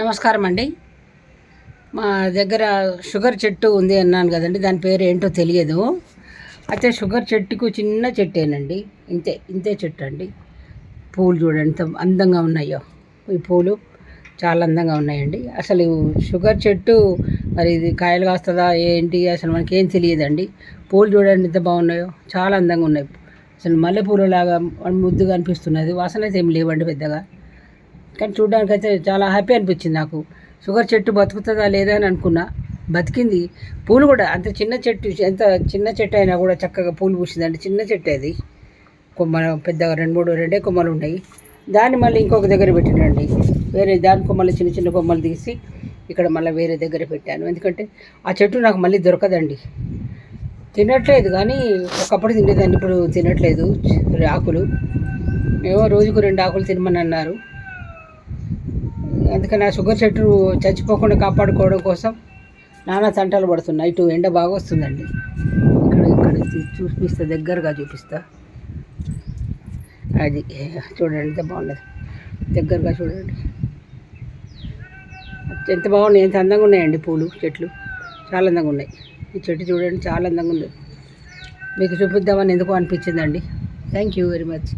నమస్కారం అండి మా దగ్గర షుగర్ చెట్టు ఉంది అన్నాను కదండి దాని పేరు ఏంటో తెలియదు. అయితే షుగర్ చెట్టుకు చిన్న చెట్టేనండి ఇంతే ఇంతే చెట్టు అండి పూలు చూడండి ఎంత అందంగా ఉన్నాయో. ఈ పూలు చాలా అందంగా ఉన్నాయండి. అసలు షుగర్ చెట్టు మరి ఇది కాయలు కాస్తుందా ఏంటి అసలు మనకేం తెలియదండి. పూలు చూడండి ఎంత బాగున్నాయో. చాలా అందంగా ఉన్నాయి. అసలు మల్లెపూలు లాగా ముద్దుగా అనిపిస్తున్నది. వాసన అయితే ఏం లేవండి పెద్దగా. కానీ చూడడానికి అయితే చాలా హ్యాపీ అనిపించింది నాకు. షుగర్ చెట్టు బతుకుతుందా లేదా అని అనుకున్నా. బతికింది. పూలు కూడా అంత చిన్న చెట్టు ఎంత చిన్న చెట్టు అయినా కూడా చక్కగా పూలు పూసిందండి. చిన్న చెట్టు అది. కొమ్మలు పెద్దగా రెండు మూడు రెండే కొమ్మలు ఉన్నాయి దాన్ని మళ్ళీ ఇంకొక దగ్గర పెట్టినండి. వేరే దాని కొమ్మలు చిన్న చిన్న కొమ్మలు తీసి ఇక్కడ మళ్ళీ వేరే దగ్గర పెట్టాను. ఎందుకంటే ఆ చెట్టు నాకు మళ్ళీ దొరకదండి. తినట్లేదు కానీ ఒకప్పుడు తినేదాన్ని. ఇప్పుడు తినట్లేదు. ఆకులు. ఏమో రోజుకు రెండు ఆకులు తినమని అన్నారు. అందుకని ఆ షుగర్ చెట్టు చచ్చిపోకుండా కాపాడుకోవడం కోసం నానా తంటలు పడుతున్నాయి. ఇటు ఎండ బాగా వస్తుందండి. ఇక్కడ ఇక్కడ చూపిస్తా దగ్గరగా చూపిస్తా. అది చూడండి ఎంత బాగున్నది దగ్గరగా చూడండి. ఎంత బాగున్నాయి ఎంత అందంగా ఉన్నాయండి పూలు చెట్లు. చాలా అందంగా ఉన్నాయి. ఈ చెట్టు చూడండి చాలా అందంగా ఉంది. మీకు చూపిద్దామని ఎందుకు అనిపించిందండి. Thank you very much